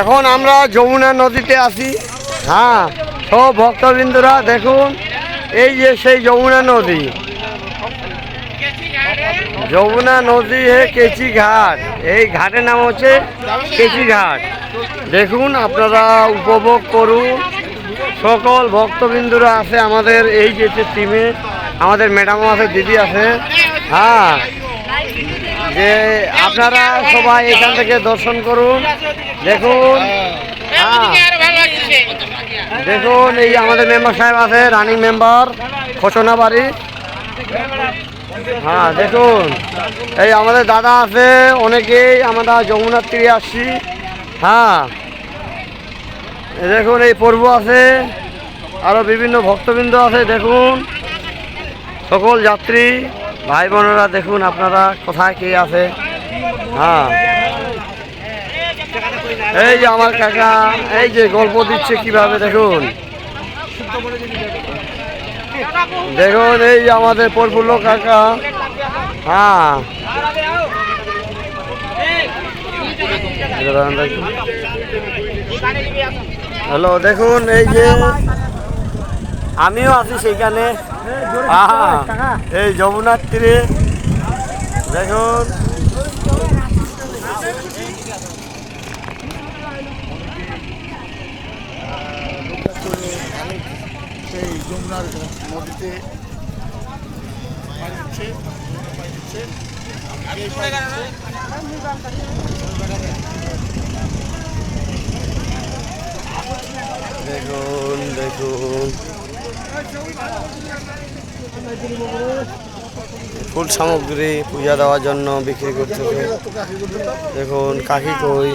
এখন আমরা যমুনা নদীতে আছি। হ্যাঁ সব ভক্তবৃন্দরা দেখুন, এই যে সেই যমুনা নদী। যমুনা নদী হে কেচি ঘাট, এই ঘাটের নাম হচ্ছে কেচি ঘাট। দেখুন, আপনারা উপভোগ করুন। সকল ভক্তবিন্দুরা আছে আমাদের এই যে টিমে আমাদের ম্যাডামও আছে, দিদি আছে। হ্যাঁ যে আপনারা সবাই এখান থেকে দর্শন করুন, দেখুন। হ্যাঁ। দেখুন, এই আমাদের মেম্বার সাহেব আছে, রানিং মেম্বার, খোসনা বাড়ি। হ্যাঁ দেখুন। এই আমাদের দাদা আছে, অনেকেই আমরা যমুনার তীরে আসছি। হ্যাঁ। দেখুন, এই পর্ব আছে আরও বিভিন্ন ভক্তবৃন্দ আছে, দেখুন। সকল যাত্রী। ভাই বোনেরা, দেখুন আপনারা কোথায় কে আছে? হ্যাঁ। এই যে আমার কাকা, এই যে গল্প দিচ্ছে কীভাবে, দেখুন। দেখুন, এই যে আমাদের প্রফুল্ল কাকা। হ্যাঁ। হ্যালো, দেখুন, এই যে আমিও আছি সেখানে এই যমুনার তীরে। দেখুন। সেই যমুনার নদীতে। দেখুন দেখুন। ফুল সামগ্রী পূজা দেওয়ার জন্য বিক্রি করতেছে। দেখুন কাকি কই?